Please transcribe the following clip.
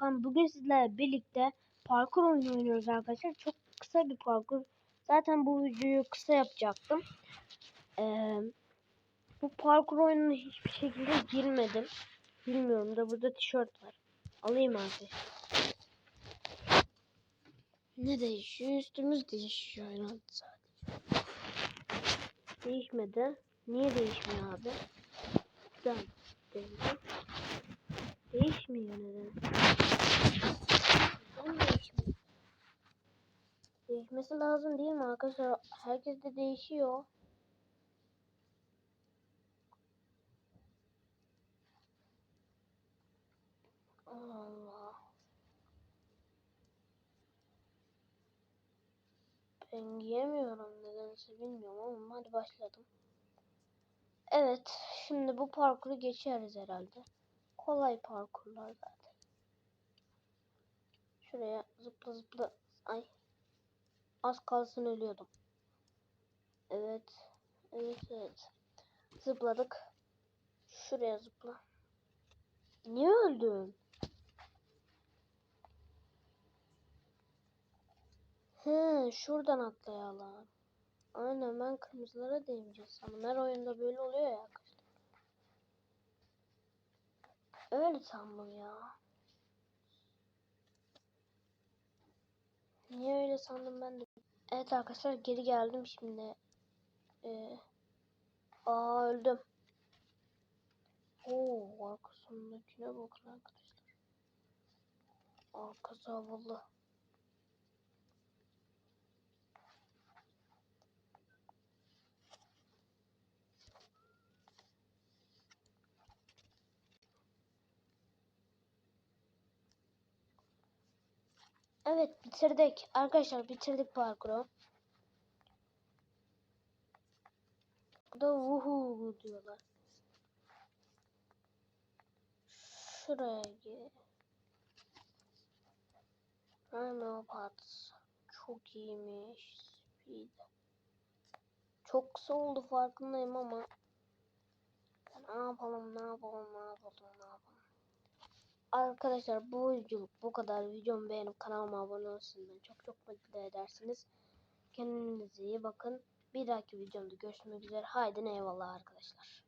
Bugün sizlerle birlikte parkur oyunu oynuyoruz arkadaşlar. Çok kısa bir parkur. Zaten bu videoyu kısa yapacaktım. Ee, bu parkur oyununa hiçbir şekilde girmedim. Bilmiyorum da burada tişört var. Alayım arkadaşlar. Ne değişiyor? Üstümüz değişiyor herhalde sadece. Değişmedi. Niye değişmiyor abi? Deneyeceğim. Değişmiyor? Neden değişmiyor? Değişmesi lazım değil mi arkadaşlar? Herkes de değişiyor. Allah. Ben giyemiyorum nedense bilmiyorum ama hadi başladım. Evet, şimdi bu parkuru geçeriz herhalde. Kolay parkurlar zaten. Şuraya zıpla zıpla. Az kalsın ölüyordum. Evet. Evet evet. Zıpladık. Şuraya zıpla. Niye öldün? He, şuradan atlayalım. Aynen ben kırmızılara değmeyeceğiz. Ama her oyunda böyle oluyor ya. Öyle sandım ya. Niye öyle sandım ben de. Evet arkadaşlar geri geldim şimdi. Ee, aa öldüm. Oo arkasındakine bakın arkadaşlar. Arkası havalı. Evet bitirdik. Arkadaşlar bitirdik parkuru. Bu da vuhu diyorlar. Şuraya gir. Homeopat. Çok iyiymiş. Speed. Çok kısa oldu farkındayım ama ne yapalım ne yapalım ne yapalım ne yapalım. Arkadaşlar bu videoluk bu kadar. Videomu beğenip kanalıma abone beni çok çok mutlu edersiniz. Kendinize iyi bakın. Bir dahaki videomda görüşmek üzere. Haydi eyvallah arkadaşlar.